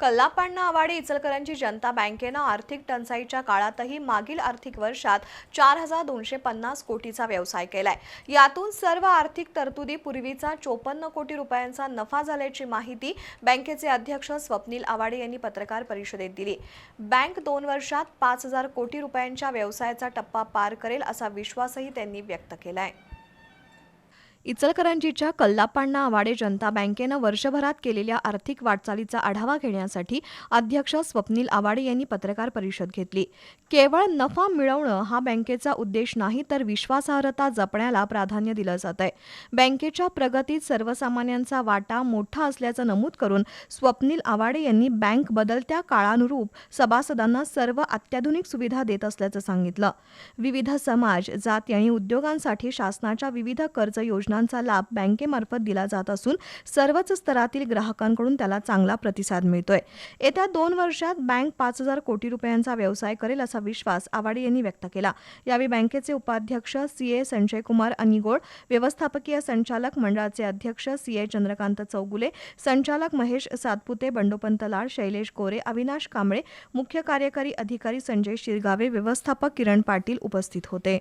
कल्लापांना आवाडे इचलकरंजी जनता बँकेनं आर्थिक टंचाईच्या काळातही मागील आर्थिक वर्षात चार हजार दोनशे पन्नास कोटीचा व्यवसाय केलाय. यातून सर्व आर्थिक तरतुदी पूर्वीचा चोपन्न कोटी रुपयांचा नफा झाल्याची माहिती बँकेचे अध्यक्ष स्वप्नील आवाडे यांनी पत्रकार परिषदेत दिली. बँक दोन वर्षात पाच हजार कोटी रुपयांच्या व्यवसायाचा टप्पा पार करेल असा विश्वासही त्यांनी व्यक्त केलाय. इचलकरंजीच्या कल्लापांना आवाडे जनता बँकेनं वर्षभरात केलेल्या आर्थिक वाटचालीचा आढावा घेण्यासाठी अध्यक्ष स्वप्नील आवाडे यांनी पत्रकार परिषद घेतली. केवळ नफा मिळवणं हा बँकेचा उद्देश नाही तर विश्वासार्हता जपण्याला प्राधान्य दिलं जात आहे बँकेच्या प्रगतीत सर्वसामान्यांचा वाटा मोठा असल्याचं नमूद करून स्वप्नील आवाडे यांनी बँक बदलत्या काळानुरूप सभासदांना सर्व अत्याधुनिक सुविधा देत असल्याचं सांगितलं. विविध समाज जाती आणि उद्योगांसाठी शासनाच्या विविध कर्ज योजना योजनांचा लाभ बँकेमार्फत दिला जात असून सर्वच स्तरातील ग्राहकांकडून त्याला चांगला प्रतिसाद मिळतोय. येत्या दोन वर्षात बँक पाच हजार कोटी रुपयांचा व्यवसाय करेल असा विश्वास आवाडे यांनी व्यक्त केला. यावेळी बँकेचे उपाध्यक्ष सी ए संजय कुमार अनिगोड व्यवस्थापकीय संचालक मंडळाचे अध्यक्ष सी ए चंद्रकांत चौगुले संचालक महेश सातपुते बंडोपंत लाड शैलेश कोरे अविनाश कांबळे मुख्य कार्यकारी अधिकारी संजय शिरगावे व्यवस्थापक किरण पाटील उपस्थित होते.